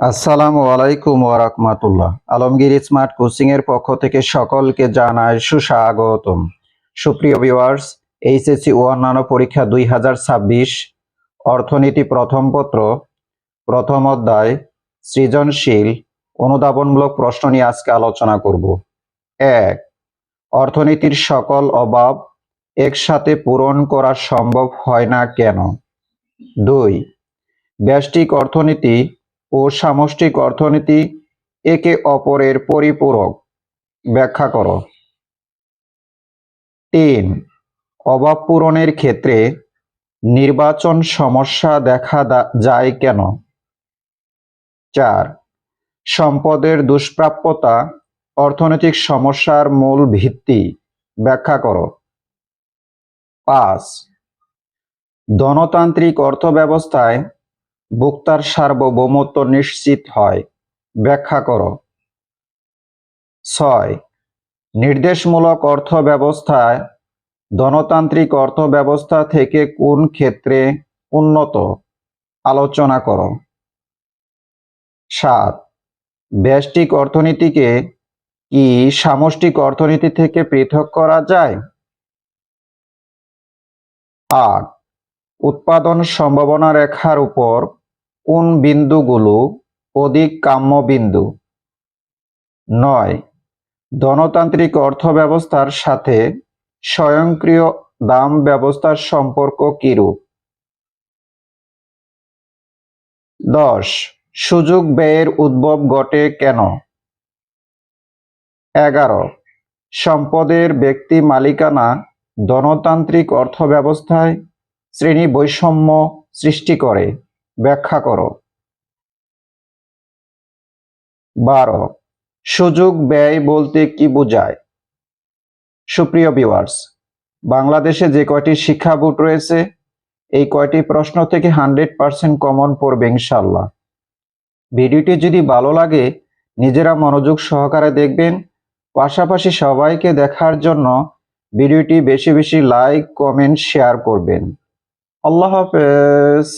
আসসালামু আলাইকুম ওয়ারাহমাতুল্লাহ Alamgir smart coaching এর পক্ষ থেকে সকলকে জানাই সুস্বাগতম। সুপ্রিয় ভিউয়ার্স, এইচএসসি অন্যান্য পরীক্ষা দুই হাজার ছাব্বিশ অর্থনীতি প্রথম পত্র, প্রথম অধ্যায়, সৃজনশীল, অনুধাবনমূলক প্রশ্ন নিয়ে আজকে আলোচনা করব। এক, অর্থনীতির সকল অভাব একসাথে পূরণ করা সম্ভব হয় না কেন? দুই, ব্যষ্টিক অর্থনীতি ও সামষ্টিক অর্থনীতি একে অপরের পরিপূরক। ব্যাখ্যা করো। তিন, অভাব পূরণের ক্ষেত্রে নির্বাচন সমস্যা দেখা যায় কেন? চার, সম্পদের দুষ্প্রাপ্যতা, অর্থনৈতিক সমস্যার মূল ভিত্তি। ব্যাখ্যা করো। পাঁচ, ধনতান্ত্রিক অর্থব্যবস্থায় ভোক্তার সার্বভৌমত্ব নিশ্চিত হয়। ব্যাখ্যা করো। ছয়, নির্দেশমূলক অর্থ ব্যবস্থায় ধনতান্ত্রিক অর্থ ব্যবস্থা থেকে কোন ক্ষেত্রে উন্নত? আলোচনা করো। সাত, ব্যষ্টিক অর্থনীতিকে কি সামষ্টিক অর্থনীতি থেকে পৃথক করা যায়? আট, উৎপাদন সম্ভাবনা রেখার উপর কোন বিন্দুগুলো অধিক কাম্য বিন্দু নয়। ধনতান্ত্রিক অর্থব্যবস্থার সাথে স্বয়ংক্রিয় দাম ব্যবস্থার সম্পর্ক কিরূপ? দশ। সুযোগ ব্যয়ের উদ্ভব ঘটে কেন? এগারো। সম্পদের ব্যক্তি মালিকানা ধনতান্ত্রিক অর্থব্যবস্থায় শ্রেণি বৈষম্য সৃষ্টি করে। ব্যাখ্যা করো। বারো, সুযোগ ব্যয় বলতে কি বোঝায়? সুপ্রিয় ভিউয়ার্স বাংলাদেশে যে কয়টি শিক্ষা বোর্ড রয়েছে, এই কয়টি প্রশ্ন থেকে হান্ড্রেড পার্সেন্ট কমন পড়বে ইনশাল্লাহ ভিডিওটি যদি ভালো লাগে, নিজেরা মনোযোগ সহকারে দেখবেন। পাশাপাশি সবাইকে দেখার জন্য ভিডিওটি বেশি বেশি লাইক কমেন্ট শেয়ার করবেন। আল্লাহ হাফেজ।